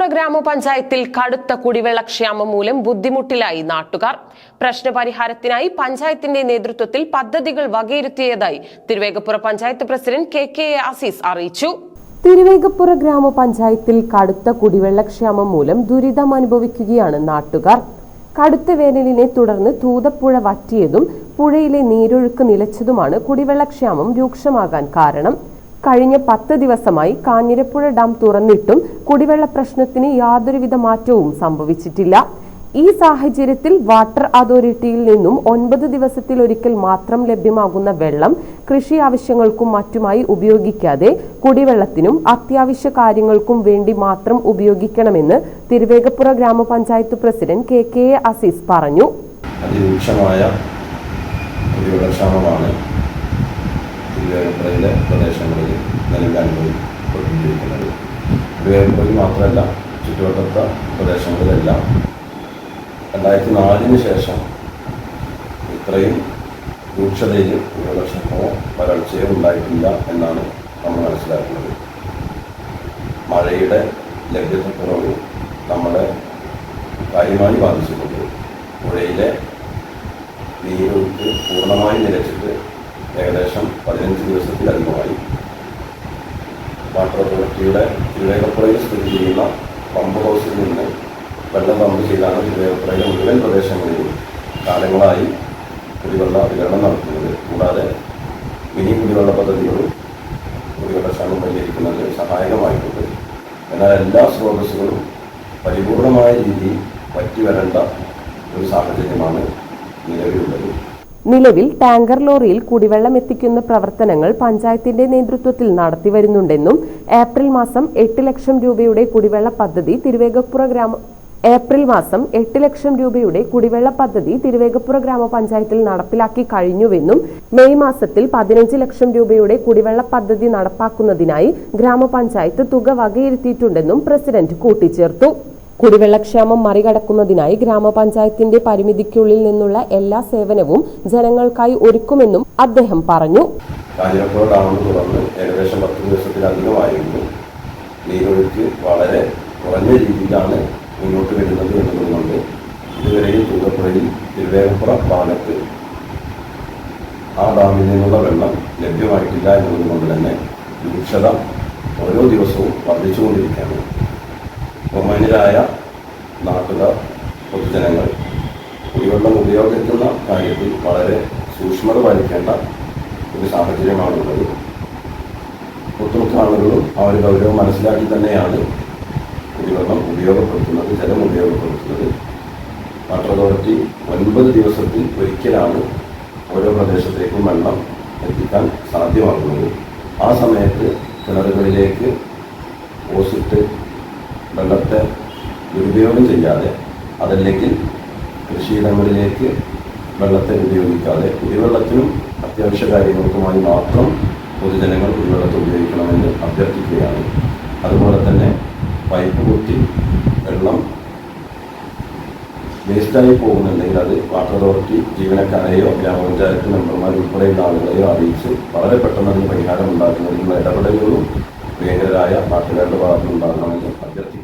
ഗ്രാമപഞ്ചായത്തിൽ കടുത്ത കുടിവെള്ളക്ഷാമം മൂലം ബുദ്ധിമുട്ടിലായി നാട്ടുകാർ. പ്രശ്നപരിഹാരത്തിനായി പഞ്ചായത്തിന്റെ നേതൃത്വത്തിൽ പദ്ധതികൾ വകയിരുത്തിയതായി Thiruvegappura panchayat president K K A Aziz അറിയിച്ചു. തിരുവേഗപ്പുറ ഗ്രാമപഞ്ചായത്തിൽ കടുത്ത കുടിവെള്ളക്ഷാമം മൂലം ദുരിതം അനുഭവിക്കുകയാണ് നാട്ടുകാർ. കടുത്ത വേനലിനെ തുടർന്ന് തൂതപ്പുഴ വറ്റിയതും പുഴയിലെ നീരൊഴുക്ക് നിലച്ചതുമാണ് കുടിവെള്ളക്ഷാമം രൂക്ഷമാകാൻ കാരണം. കഴിഞ്ഞ പത്ത് ദിവസമായി കാഞ്ഞിരപ്പുഴ ഡാം തുറന്നിട്ടും കുടിവെള്ള പ്രശ്നത്തിന് യാതൊരുവിധ മാറ്റവും സംഭവിച്ചിട്ടില്ല. ഈ സാഹചര്യത്തിൽ വാട്ടർ അതോറിറ്റിയിൽ നിന്നും ഒൻപത് ദിവസത്തിൽ ഒരിക്കൽ മാത്രം ലഭ്യമാകുന്ന വെള്ളം കൃഷി ആവശ്യങ്ങൾക്കും മറ്റുമായി ഉപയോഗിക്കാതെ കുടിവെള്ളത്തിനും അത്യാവശ്യ കാര്യങ്ങൾക്കും വേണ്ടി മാത്രം ഉപയോഗിക്കണമെന്ന് തിരുവേഗപ്പുറ ഗ്രാമപഞ്ചായത്ത് പ്രസിഡന്റ് കെ കെ അസീസ് പറഞ്ഞു. അതിരൂക്ഷമായ തിരുവേഗപ്പുറയിലെ പ്രദേശങ്ങളിൽ നിലവിൽ അനുഭവപ്പെട്ടുകൊണ്ടിരിക്കുന്നത് തിരുവേഗപ്പുറയിൽ മാത്രമല്ല ചുറ്റുവട്ടത്ത പ്രദേശങ്ങളിലെല്ലാം രണ്ടായിരത്തി നാലിന് ശേഷം ഇത്രയും രൂക്ഷതയിൽ കുടിവെള്ളക്ഷാമമോ വരൾച്ചയോ ഉണ്ടായിട്ടില്ല എന്നാണ് നമ്മൾ മനസ്സിലാക്കുന്നത്. മഴയുടെ ലഭ്യതക്കുറവ് നമ്മളെ കാര്യമായി ബാധിച്ചിട്ടുണ്ട്. പുഴയിലെ നീരൊഴുക്ക് പൂർണമായി നിലച്ചിട്ട് ഏകദേശം പതിനഞ്ച് ദിവസത്തിലധികമായി വാട്ടർ അതോറിറ്റിയുടെ തിരുവേഗപ്പുറയിൽ സ്ഥിതി ചെയ്യുന്ന പമ്പ് ഹൗസിൽ നിന്ന് വെള്ളം പമ്പ് ചെയ്താണ് തിരുവേഗപ്പുറയിലെ മുഴുവൻ പ്രദേശങ്ങളിലും കാലങ്ങളായി കുടിവെള്ള വിതരണം നടത്തുന്നത്. കൂടാതെ മിനി കുടിവെള്ള പദ്ധതികളും കുടിവെള്ള ക്ഷാമം പരിഹരിക്കുന്നതിന് സഹായകമായിട്ടുണ്ട്. എന്നാൽ എല്ലാ സ്രോതസ്സുകളും പരിപൂർണമായ രീതിയിൽ പറ്റി വരേണ്ട ഒരു സാഹചര്യമാണ് നിലവിലുള്ളത്. നിലവിൽ ടാങ്കർ ലോറിയിൽ കുടിവെള്ളം എത്തിക്കുന്ന പ്രവർത്തനങ്ങൾ പഞ്ചായത്തിന്റെ നേതൃത്വത്തിൽ നടത്തിവരുന്നുണ്ടെന്നും ഏപ്രിൽ മാസം എട്ട് ലക്ഷം രൂപയുടെ കുടിവെള്ള പദ്ധതി തിരുവേഗപ്പുറ ഗ്രാമ ഏപ്രിൽ മാസം എട്ട് ലക്ഷം രൂപയുടെ കുടിവെള്ള പദ്ധതി തിരുവേഗപ്പുറ ഗ്രാമപഞ്ചായത്തിൽ നടപ്പിലാക്കി കഴിഞ്ഞുവെന്നും മെയ് മാസത്തിൽ പതിനഞ്ച് ലക്ഷം രൂപയുടെ കുടിവെള്ള പദ്ധതി നടപ്പാക്കുന്നതിനായി ഗ്രാമപഞ്ചായത്ത് തുക വകയിരുത്തിയിട്ടുണ്ടെന്നും പ്രസിഡന്റ് കൂട്ടിച്ചേർത്തു. കുടിവെള്ളക്ഷാമം മറികടക്കുന്നതിനായി ഗ്രാമപഞ്ചായത്തിന്റെ പരിമിതിക്കുള്ളിൽ നിന്നുള്ള എല്ലാ സേവനവും ജനങ്ങൾക്കായി ഒരുക്കുമെന്നും അദ്ദേഹം പറഞ്ഞു. കാഞ്ഞിരപ്പുഴ ഡാം തുറന്ന് ഏകദേശം പത്ത് ദിവസത്തിലധികമായിരുന്നു നീരൊഴുക്ക് വളരെ കുറഞ്ഞ രീതിയിലാണ് മുന്നോട്ട് വരുന്നത് എന്നതുകൊണ്ട് ഇതുവരെയും തുകപ്പുഴയിൽ തിരുവേഗപ്പുറ ഭാഗത്ത് ആ ഡാമിൽ നിന്നുള്ള വെള്ളം ലഭ്യമായിട്ടില്ല എന്നതുകൊണ്ട് തന്നെ രൂക്ഷത ഓരോ ദിവസവും വർദ്ധിച്ചുകൊണ്ടിരിക്കുകയാണ്. ബഹുമാന്യരായ നാട്ടുകാർ പൊതുജനങ്ങൾ കുടിവെള്ളം ഉപയോഗിക്കുന്ന കാര്യത്തിൽ വളരെ സൂക്ഷ്മത പാലിക്കേണ്ട ഒരു സാഹചര്യമാണുള്ളത്. ആ ഒരു ഗൗരവം മനസ്സിലാക്കി തന്നെയാണ് കുടിവെള്ളം ഉപയോഗപ്പെടുത്തുന്നത് ജലം ഉപയോഗപ്പെടുത്തുന്നത്. വാട്ടർ അതോറിറ്റി ഒൻപത് ദിവസത്തിൽ ഒരിക്കലാണ് ഓരോ പ്രദേശത്തേക്കും വെള്ളം എത്തിക്കാൻ സാധ്യമാകുന്നത്. ആ സമയത്ത് കിണറുകളിലേക്ക് ഓസിട്ട് വെള്ളത്തെ ദുരുപയോഗം ചെയ്യാതെ അതല്ലെങ്കിൽ കൃഷിയിടങ്ങളിലേക്ക് വെള്ളത്തെ ഉപയോഗിക്കാതെ കുടിവെള്ളത്തിനും അത്യാവശ്യ കാര്യങ്ങൾക്കുമായി മാത്രം പൊതുജനങ്ങൾ കുടിവെള്ളത്തെ ഉപയോഗിക്കണമെന്ന് അഭ്യർത്ഥിക്കുകയാണ്. അതുപോലെ തന്നെ പൈപ്പ് കുത്തി വെള്ളം വേസ്റ്റായി പോകുന്നുണ്ടെങ്കിൽ അത് വാട്ടർ അതോറിറ്റി ജീവനക്കാരെയോ ഗ്രാമപഞ്ചായത്ത് മെമ്പർമാർ ഉൾപ്പെടെയുള്ള ആളുകളെയോ അറിയിച്ച് വളരെ പെട്ടെന്ന് അതിന് പരിഹാരം ഉണ്ടാക്കുന്നതിനുള്ള ഇടപെടലുകളും വേഗരായ നാട്ടുകാരുടെ ഭാഗത്തുനിന്നുണ്ടാകണമെന്ന് അഭ്യർത്ഥിക്കുന്നു.